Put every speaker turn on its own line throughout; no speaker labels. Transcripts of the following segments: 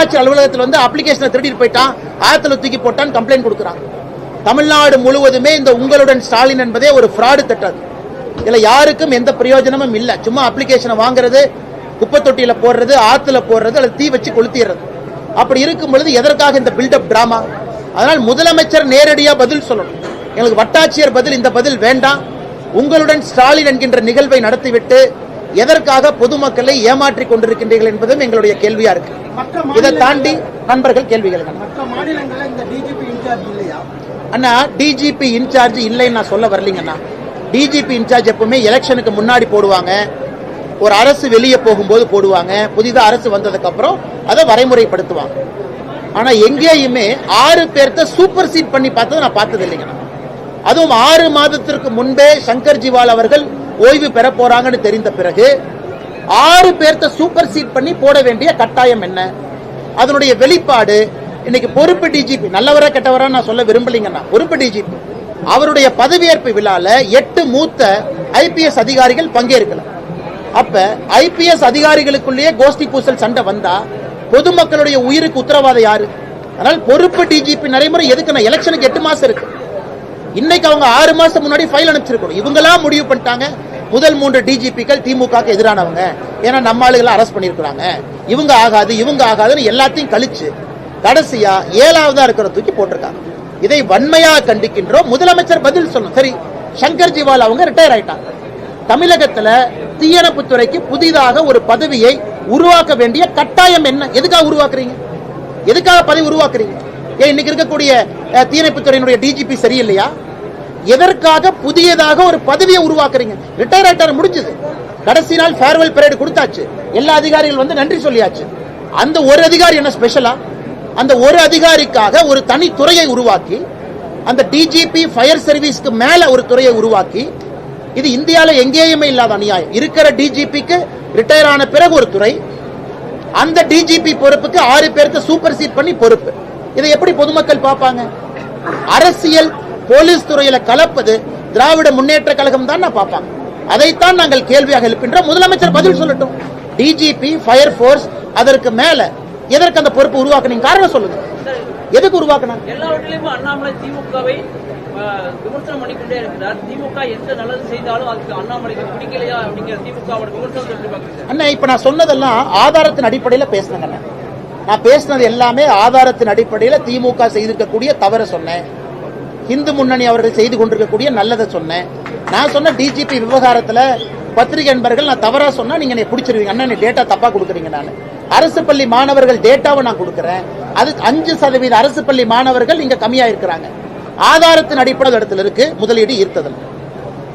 வட்டாட்சி அலுவலகத்தில் வந்து அப்ளிகேஷனை திருடிட்டு போயிட்டான். ஆயத்தில் தூக்கி போட்டான் கம்ப்ளைண்ட் கொடுக்குறாங்க. தமிழ்நாடு முழுவதுமே இந்த உங்களுடன் ஸ்டாலின் என்பதே ஒரு ஃப்ராடு திட்டம் இதுல யாருக்கும் எந்த பிரயோஜனமும் இல்ல. சும்மா அப்ளிகேஷனை வாங்குறது குப்பை தொட்டியில போடுறது ஆத்துல போடுறது அல்லது தீ வச்சு கொளுத்திடுறது. அப்படி இருக்கும் பொழுது எதற்காக இந்த பில்டப் டிராமா அதனால் முதலமைச்சர் நேரடியா பதில் சொல்லணும். எங்களுக்கு வட்டாட்சியர் பதில் இந்த பதில் வேண்டாம். உங்களுடன் ஸ்டாலின் என்கின்ற நிகழ்வை நடத்திவிட்டு எதற்காக பொதுமக்களை ஏமாற்றிக் கொண்டிருக்கின்றீர்கள் என்பதும் எங்களுடைய கேள்வியா இருக்கு. இதை தாண்டி நண்பர்கள் கேள்விகள் அண்ணா டிஜிபி இன்சார்ஜ் இல்லைன்னு நான் சொல்ல வரலீங்கண்ணா. டிஜிபி இன்சார்ஜ் எப்பவுமே எலெக்ஷனுக்கு முன்னாடி போடுவாங்க. ஒரு அரசு வெளியே போகும்போது போடுவாங்க. புதிதா அரசு வந்ததுக்கு அப்புறம் அதை வரைமுறைப்படுத்துவாங்க. ஆனா எங்கேயுமே ஆறு பேர்த்த சூப்பர் சீட் பண்ணி பார்த்ததை நான் பார்த்தது இல்லைங்கண்ணா அதுவும் ஆறு மாதத்திற்கு முன்பே சங்கர் ஜிவால் அவர்கள் ஓய்வு பெற போறாங்கன்னு தெரிந்த பிறகு ஆறு பேர்த்த சூப்பர் சீட் பண்ணி போட வேண்டிய கட்டாயம் என்ன? அதனுடைய வெளிப்பாடு இன்னைக்கு பொறுப்பு டிஜிபி நல்லவரா கெட்டவரா நான் சொல்ல விரும்பலீங்கன்னா பொறுப்பு டிஜிபி அவருடைய பதவியேற்பு விழால எட்டு மூத்த ஐபிஎஸ் அதிகாரிகள் பங்கேற்கல. அப்ப ஐபிஎஸ் அதிகாரிகளுக்குள்ளேயே கோஷ்டி பூசல் சண்டை வந்தா பொதுமக்களுடைய உயிருக்கு உத்தரவாதம் யாரு? அதனால் பொறுப்பு டிஜிபி நடைமுறை எதுக்கு நான் எலெக்ஷனுக்கு எட்டு மாசம் இருக்கு. இன்னைக்கு அவங்க ஆறு மாசம் முன்னாடி ஃபைல் அனுப்பிச்சிருக்கணும். இவங்கெல்லாம் முடிவு பண்ணிட்டாங்க. முதல் மூன்று டிஜிபிக்கள் திமுகக்கு எதிரானவங்க. ஏன்னா நம்ம ஆளுகளை அரெஸ்ட் பண்ணிருக்கிறாங்க இவங்க ஆகாது இவங்க ஆகாதுன்னு எல்லாத்தையும் கழிச்சு கடைசியா ஏழாவதா இருக்கிற தூக்கி போட்டிருக்காங்க. இதை வன்மையா கண்டிக்கின்றோம். முதலமைச்சர் பதில் சொல்லணும். சரி சங்கர் ஜிவால் அவங்க ரிட்டையர் ஆயிட்டாங்க. தமிழகத்துல தீயணைப்புத்துறைக்கு புதிதாக ஒரு பதவியை உருவாக்க வேண்டிய கட்டாயம் என்ன? எதுக்காக உருவாக்குறீங்க? எதுக்காக பதவி உருவாக்குறீங்க? ஏன் இன்னைக்கு இருக்கக்கூடிய தீயணைப்பு துறையினுடைய டிஜிபி சரியில்லையா? எதற்காக புதியதாக ஒரு பதவியை உருவாக்குறீங்க? ரிட்டையர் ஆயிட்டார் முடிஞ்சது. கடைசி நாள் ஃபேர்வெல் பரேடு கொடுத்தாச்சு. எல்லா அதிகாரிகள் வந்து நன்றி சொல்லியாச்சு. அந்த ஒரு அதிகாரி என்ன ஸ்பெஷலா அந்த ஒரு அதிகாரிக்காக ஒரு தனி துறையை உருவாக்கி அந்த டிஜிபி ஃபயர் சர்வீஸ்க்கு மேல ஒரு துறையை உருவாக்கி இது இந்தியாவில் எங்கேயுமே இல்லாத அநியாயம். இருக்கிற டிஜிபிக்கு ரிட்டையர் ஆன பிறகு ஒரு துறை அந்த டிஜிபி பொறுப்புக்கு ஆறு பேருக்கு சூப்பர் சீட் பண்ணி பொறுப்பு. இதை எப்படி பொதுமக்கள் பார்ப்பாங்க? அரசியல் போலீஸ் துறையில கலப்பது திராவிட முன்னேற்ற கழகம் தான் நான் பார்ப்பாங்க அதைத்தான் நாங்கள் கேள்வியாக எழுப்பின்றோம் முதலமைச்சர் பதில் சொல்லட்டும். டிஜிபி ஃபயர் ஃபோர்ஸ் அதற்கு மேல எதற்கு அந்த பொறுப்பு உருவாக்குனீங்க காரணம் சொல்லுங்க. எதுக்கு உருவாக்குனாங்க
எல்லாவற்றிலுமே அண்ணாமலை திமுகவை விமர்சனம் பண்ணிக்கொண்டே இருக்கிறார். திமுக எந்த நல்லது செய்தாலும் அதுக்கு அண்ணாமலைக்கு பிடிக்கலையா அப்படிங்கிற பார்க்குறீங்க?
அண்ணா இப்ப நான் சொன்னதெல்லாம் ஆதாரத்தின் அடிப்படையில பேசினேங்க. நான் பேசினது எல்லாமே ஆதாரத்தின் அடிப்படையில் திமுக செய்திருக்கக்கூடிய தவற சொன்னேன். இந்து முன்னணி அவர்கள் செய்து கொண்டிருக்கக்கூடிய நல்லதை சொன்னேன். நான் சொன்ன டிஜிபி விவகாரத்தில் பத்திரிகை நண்பர்கள் நான் தவறா சொன்னா நீங்க என்னை பிடிச்சிருவீங்க. அண்ணா நீ டேட்டா தப்பா கொடுக்குறீங்க நான். அரசு பள்ளி மாணவர்கள் டேட்டாவை நான் கொடுக்குறேன். அது அஞ்சு சதவீத அரசு பள்ளி மாணவர்கள் இங்க கம்மியா இருக்கிறாங்க ஆதாரத்தின் அடிப்படை இடத்துல இருக்கு முதலீடு ஈர்த்ததில்.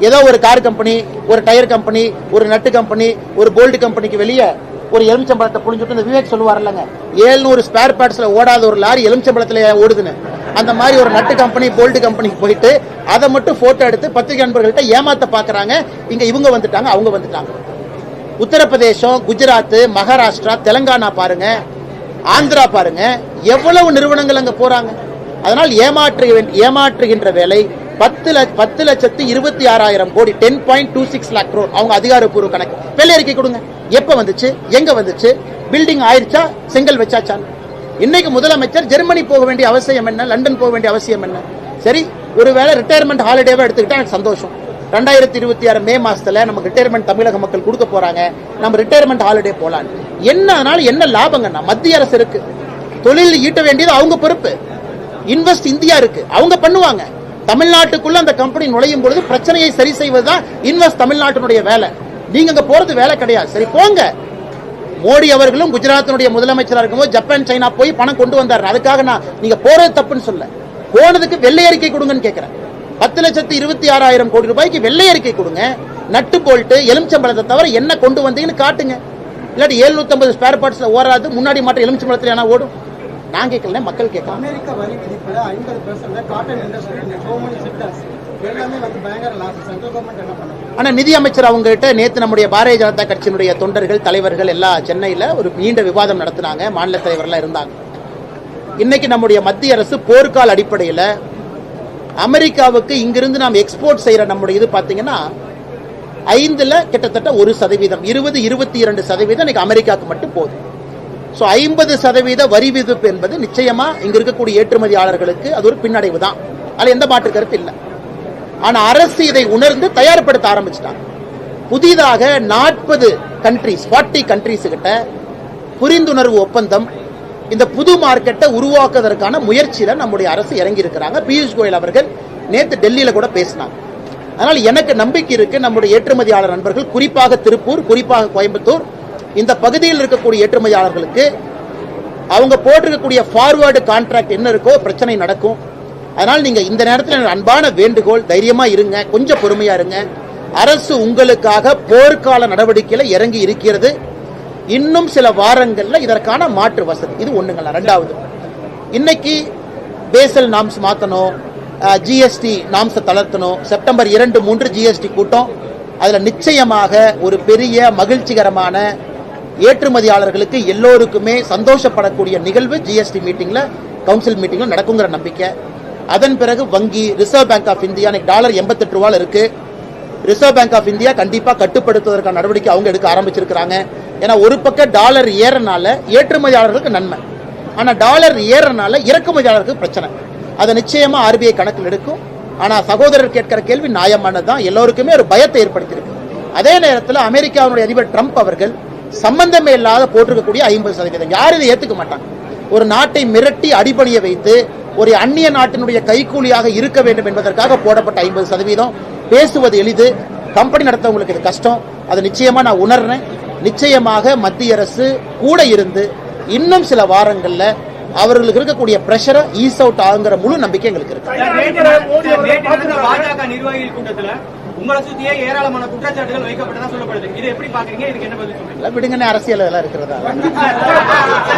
ஏதோ ஒரு கார் கம்பெனி ஒரு டயர் கம்பெனி ஒரு நட்டு கம்பெனி ஒரு போல்டு கம்பெனிக்கு வெளியே ஒரு எலுமிச்சம்பழத்தை புழிஞ்சுட்டு இந்த விவேக் சொல்லுவார் இல்லைங்க ஏழ்நூறு ஸ்பேர் பார்ட்ஸில் ஓடாத ஒரு லாரி எலுமிச்சம்பழத்தில் ஓடுதுன்னு. அந்த மாதிரி ஒரு நட்டு கம்பெனி போல்டு கம்பெனிக்கு போயிட்டு அதை மட்டும் போட்டோ எடுத்து பத்திரிகை நண்பர்கள்ட்ட ஏமாத்த பார்க்குறாங்க இங்கே இவங்க வந்துட்டாங்க அவங்க வந்துட்டாங்க. உத்தரப்பிரதேசம் குஜராத் மகாராஷ்டிரா தெலங்கானா பாருங்க ஆந்திரா பாருங்க எவ்வளவு நிறுவனங்கள் அங்கே போறாங்க. அதனால் ஏமாற்று ஏமாற்றுகின்ற வேலை பத்து லட்ச பத்து லட்சத்து இருபத்தி ஆறாயிரம் crore ten point two six lakh அவங்க அதிகாரப்பூர்வ கணக்கு. வெள்ளை அறிக்கை கொடுங்க. எப்ப வந்துச்சு? எங்க வந்துச்சு? பில்டிங் ஆயிடுச்சா செங்கல் வச்சாச்சான் இன்னைக்கு முதலமைச்சர் ஜெர்மனி போக வேண்டிய அவசியம் என்ன? லண்டன் போக வேண்டிய அவசியம் என்ன? சரி ஒருவேளை ரிட்டையர்மெண்ட் ஹாலிடேவா எடுத்துக்கிட்டா எனக்கு சந்தோஷம். ரெண்டாயிரத்தி இருபத்தி ஆறு மே மாசத்துல நமக்கு ரிட்டையர்மெண்ட் தமிழக மக்கள் கொடுக்க போறாங்க. நம்ம ரிட்டையர்மெண்ட் ஹாலிடே போலாம் என்ன அதனால என்ன லாபங்கண்ணா? மத்திய அரசு இருக்கு. தொழில் ஈட்ட வேண்டியது அவங்க பொறுப்பு. இன்வெஸ்ட் இந்தியா இருக்கு. அவங்க பண்ணுவாங்க. தமிழ்நாட்டுக்குள்ள அந்த கம்பெனி நுழையும் பொழுது பிரச்சனையை சரி செய்வதுதான் இன்வெஸ்ட் தமிழ்நாட்டினுடைய வேலை. நீங்க அங்க போறது வேலை கிடையாது. சரி போங்க. மோடி அவர்களும் குஜராத்தினுடைய முதலமைச்சராக இருக்கும்போது ஜப்பான் சைனா போய் பணம் கொண்டு வந்தாரு. அதுக்காக நான் நீங்க போறது தப்புன்னு சொல்ல. போனதுக்கு வெள்ளை அறிக்கை கொடுங்கன்னு கேட்கிறேன் பத்து லட்சத்து இருபத்தி ஆறாயிரம் கோடி ரூபாய்க்கு வெள்ளை அறிக்கை கொடுங்க. நட்டு போல்ட்டு எலுமிச்சம்பழத்தை தவிர என்ன கொண்டு வந்தீங்கன்னு காட்டுங்க. இல்லாட்டி 750 ஸ்பேர் பார்ட்ஸ்ல ஓடாது முன்னாடி மாற்ற எலுமிச்சம்பழத்தில் என்ன ஓடும்? நான் கேட்கல மக்கள் கேட்கலாம்.
அமெரிக்க வரி விதிப்புல ஐம்பது பெர்சென்ட் காட்டன் இண்டஸ்ட்ரி ஆனால்
ஆனா நிதி அமைச்சர் அவங்ககிட்ட நேற்று நேத்து நம்முடைய பாரதிய ஜனதா கட்சியினுடைய தொண்டர்கள் தலைவர்கள் எல்லாம் சென்னையில ஒரு நீண்ட விவாதம் நடத்தினாங்க. மாநில தலைவர்லாம் இருந்தாங்க. இன்னைக்கு நம்முடைய மத்திய அரசு போர்க்கால அடிப்படையில் அமெரிக்காவுக்கு இங்கிருந்து நாம் எக்ஸ்போர்ட் செய்யற நம்முடைய இது பார்த்தீங்கன்னா ஐந்துல கிட்டத்தட்ட ஒரு சதவீதம். இருபது இருபத்தி இரண்டு சதவீதம் இன்னைக்கு அமெரிக்காவுக்கு மட்டும் போகுது ஸோ ஐம்பது சதவீத வரி விதிப்பு என்பது நிச்சயமா இங்க இருக்கக்கூடிய ஏற்றுமதியாளர்களுக்கு அது ஒரு பின்னடைவு தான். அதில் எந்த மாற்று கருத்து இல்லை. ஆனா அரசு இதை உணர்ந்து தயார்படுத்த ஆரம்பிச்சிட்டாங்க. புதிதாக நாற்பது கண்ட்ரிஸ் 40 கண்ட்ரிஸ் கிட்ட புரிந்துணர்வு ஒப்பந்தம் இந்த புது மார்க்கெட்டை உருவாக்குவதற்கான முயற்சியில நம்முடைய அரசு இறங்கி இருக்கிறாங்க பியூஷ் கோயல் அவர்கள் நேற்று டெல்லியில கூட பேசினாங்க. அதனால் எனக்கு நம்பிக்கை இருக்கு நம்முடைய ஏற்றுமதியாளர் நண்பர்கள் குறிப்பாக திருப்பூர் குறிப்பாக கோயம்புத்தூர் இந்த பகுதியில் இருக்கக்கூடிய ஏற்றுமதியாளர்களுக்கு அவங்க போட்டிருக்கக்கூடிய ஃபார்வேர்டு கான்ட்ராக்ட் என்ன இருக்கோ பிரச்சனை நடக்கும். அதனால் நீங்க இந்த நேரத்தில் அன்பான வேண்டுகோள் தைரியமா இருங்க கொஞ்சம் பொறுமையா இருங்க. அரசு உங்களுக்காக போர்க்கால நடவடிக்கையில இறங்கி இருக்கிறது. இன்னும் சில வாரங்களில் இதற்கான மாற்று வசதி. இது ஒண்ணுங்களா? ரெண்டாவது. இன்னைக்கு பேசல் நாம்ஸ் மாத்தணும் ஜிஎஸ்டி நாம்ஸை தளர்த்தணும். செப்டம்பர் இரண்டு மூன்று ஜிஎஸ்டி கூட்டம். அதுல நிச்சயமாக ஒரு பெரிய மகிழ்ச்சிகரமான ஏற்றுமதியாளர்களுக்கு எல்லோருக்குமே சந்தோஷப்படக்கூடிய நிகழ்வு ஜிஎஸ்டி மீட்டிங்ல கவுன்சில் மீட்டிங்ல நடக்குங்கிற நம்பிக்கை. அதன் பிறகு வங்கி ரிசர்வ் பேங்க் ஆஃப் இந்தியா இன்னைக்கு டாலர் எண்பத்தெட்டு ரூபால இருக்கு. ரிசர்வ் பேங்க் ஆஃப் இந்தியா கண்டிப்பா கட்டுப்படுத்துவதற்கான நடவடிக்கை அவங்க எடுக்க ஆரம்பிச்சிருக்கிறாங்க. ஏன்னா ஒரு பக்கம் டாலர் ஏறனால ஏற்றுமதியாளர்களுக்கு நன்மை. ஆனா டாலர் ஏறனால இறக்குமதியாளருக்கு பிரச்சனை. அதை நிச்சயமா ஆர்பிஐ கணக்கில் எடுக்கும். ஆனா சகோதரர் கேட்கிற கேள்வி நியாயமானது தான் எல்லோருக்குமே ஒரு பயத்தை ஏற்படுத்தியிருக்கு. அதே நேரத்தில் அமெரிக்காவுடைய அதிபர் ட்ரம்ப் அவர்கள் சம்பந்தமே இல்லாத போட்டிருக்கக்கூடிய ஐம்பது சதவீதம். யாரும் இதை ஏத்துக்க மாட்டாங்க. ஒரு நாட்டை மிரட்டி அடிபணிய வைத்து ஒரு அந்நிய நாட்டினுடைய கைக்கூலியாக இருக்க வேண்டும் என்பதற்காக போடப்பட்ட ஐம்பது சதவீதம். பேசுவது எளிது. கம்பெனி நடத்தவங்களுக்கு இது கஷ்டம். அது நிச்சயமா நான் உணர்றேன். நிச்சயமாக மத்திய அரசு கூட இருந்து இன்னும் சில வாரங்கள்ல அவர்களுக்கு இருக்கக்கூடிய பிரஷரை ஈஸ் அவுட் ஆகுங்கிற முழு நம்பிக்கை எங்களுக்கு இருக்கு.
உங்களை சுத்தியே ஏராளமான குற்றச்சாட்டுகள் வைக்கப்பட்டதா சொல்லப்படுது. இது எப்படி பாக்குறீங்க இதுக்கு என்ன பதில் சொல்றீங்க?
விடுங்கன்னு அரசியல் இதெல்லாம் இருக்கிறதா?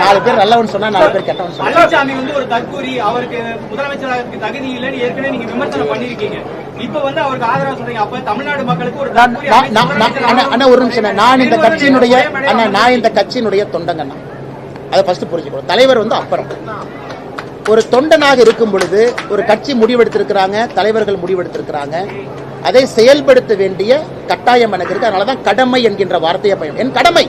நாலு பேர் நல்லவன் சொன்னா நாலு பேர் கெட்டவன் சொன்னா.
பழனிசாமி வந்து ஒரு தற்கூரி அவருக்கு முதலமைச்சராக தகுதி இல்லைன்னு ஏற்கனவே நீங்க விமர்சனம் பண்ணிருக்கீங்க இப்ப வந்து அவருக்கு ஆதரவு சொல்றீங்க. அப்ப தமிழ்நாடு மக்களுக்கு ஒரு
அண்ணா, ஒரு நிமிஷம். நான் இந்த கட்சியினுடைய அண்ணா நான் இந்த கட்சியினுடைய தொண்டங்கண்ணா. அதை ஃபர்ஸ்ட் புரிஞ்சுக்கணும். தலைவர் வந்து அப்புறம். ஒரு தொண்டனாக இருக்கும் பொழுது ஒரு கட்சி முடிவெடுத்திருக்கிறாங்க தலைவர்கள் முடிவெடுத்திருக்கிறாங்க. அதை செயல்படுத்த வேண்டிய கட்டாயம் எனக்கு இருக்கு. அதனாலதான் கடமை என்கின்ற வார்த்தையை பயன் என் கடமை.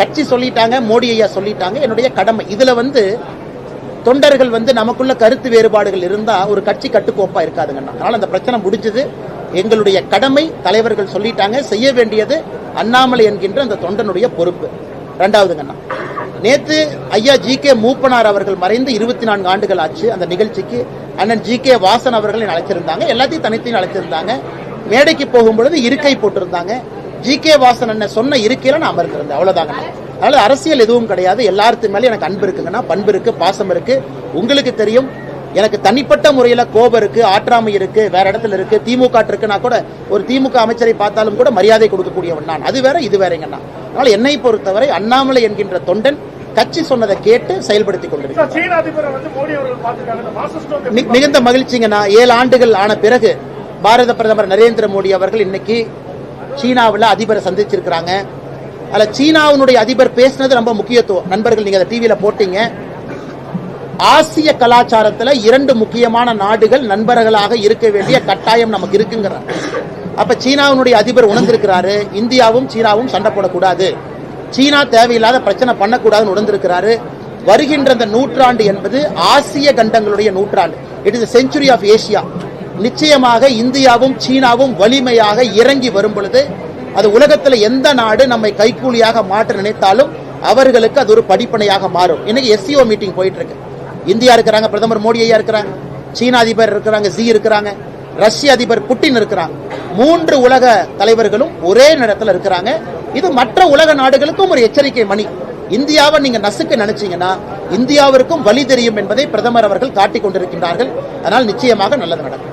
கட்சி சொல்லிட்டாங்க மோடி ஐயா சொல்லிட்டாங்க என்னுடைய கடமை. இதுல வந்து தொண்டர்கள் வந்து நமக்குள்ள கருத்து வேறுபாடுகள் இருந்தா ஒரு கட்சி கட்டுக்கோப்பா இருக்காதுங்கண்ணா. அதனால அந்த பிரச்சனை முடிஞ்சது. எங்களுடைய கடமை தலைவர்கள் சொல்லிட்டாங்க செய்ய வேண்டியது அண்ணாமலை என்கின்ற அந்த தொண்டனுடைய பொறுப்பு. ரெண்டாவதுங்கண்ணா. நேத்து ஐயா ஜி கே மூப்பனார் அவர்கள் மறைந்து இருபத்தி நான்கு ஆண்டுகள் ஆச்சு அந்த நிகழ்ச்சிக்கு. அண்ணன் ஜி கே வாசன் அவர்கள் அழைச்சிருந்தாங்க. எல்லாத்தையும் தனித்தையும் அழைச்சிருந்தாங்க. மேடைக்கு போகும்பொழுது இருக்கை போட்டிருந்தாங்க. ஜி கே வாசன் அண்ணன் சொன்ன இருக்கையில நான் அமர்ந்திருந்தேன். அவ்வளவுதாங்க அதனால அரசியல் எதுவும் கிடையாது. எல்லாத்து மேலே எனக்கு அன்பு இருக்குங்கன்னா பண்பு இருக்கு பாசம் இருக்கு. உங்களுக்கு தெரியும். எனக்கு தனிப்பட்ட முறையில கோபம் இருக்கு ஆற்றாமை இருக்கு வேற இடத்துல இருக்கு திமுக இருக்குன்னா கூட ஒரு திமுக அமைச்சரை பார்த்தாலும் கூட மரியாதை கொடுக்கக்கூடியவன் நான். அது வேற இது வேறங்கண்ணா அதனால என்னை பொறுத்தவரை அண்ணாமலை என்கின்ற தொண்டன் கட்சி சொன்னதை கேட்டு செயல்படுத்தி கொண்டிருக்கிறார். மிகுந்த மகிழ்ச்சிங்கண்ணா ஏழு ஆண்டுகள் ஆன பிறகு பாரத பிரதமர் நரேந்திர மோடி அவர்கள் இன்னைக்கு சீனாவில் அதிபரை சந்திச்சிருக்கிறாங்க. அதுல சீனாவினுடைய அதிபர் பேசினது ரொம்ப முக்கியத்துவம். நண்பர்கள் நீங்க அதை டிவியில போட்டீங்க. ஆசிய கலாச்சாரத்துல இரண்டு முக்கியமான நாடுகள் நண்பர்களாக இருக்க வேண்டிய கட்டாயம் நமக்கு இருக்குங்கிறார். அப்ப சீனாவினுடைய அதிபர் உணர்ந்திருக்கிறாரு. இந்தியாவும் சீனாவும் சண்டை போடக்கூடாது. சீனா தேவையில்லாத பிரச்சனை பண்ணக்கூடாதுன்னு உணர்ந்திருக்கிறாரு. வருகின்ற அந்த நூற்றாண்டு என்பது ஆசிய கண்டங்களுடைய நூற்றாண்டு. It is century of Asia நிச்சயமாக இந்தியாவும் சீனாவும் வலிமையாக இறங்கி வரும் பொழுது அது உலகத்தில் எந்த நாடு நம்மை கைக்கூலியாக மாற்ற நினைத்தாலும் அவர்களுக்கு அது ஒரு படிப்பனையாக மாறும். இன்னைக்கு எஸ்சிஓ மீட்டிங் போயிட்டு இருக்கு இந்தியா இருக்கிறாங்க பிரதமர் மோடி ஐயா இருக்கிறாங்க சீனா அதிபர் இருக்கிறாங்க ஜி இருக்கிறாங்க ரஷ்ய அதிபர் புட்டின் இருக்கிறாங்க. மூன்று உலக தலைவர்களும் ஒரே நேரத்தில் இருக்கிறாங்க. இது மற்ற உலக நாடுகளுக்கும் ஒரு எச்சரிக்கை மணி. இந்தியாவை நீங்க நசுக்க நினைச்சீங்கன்னா இந்தியாவிற்கும் வழி தெரியும் என்பதை பிரதமர் அவர்கள் காட்டிக் கொண்டிருக்கின்றார்கள். அதனால் நிச்சயமாக நல்லது நடக்கும்.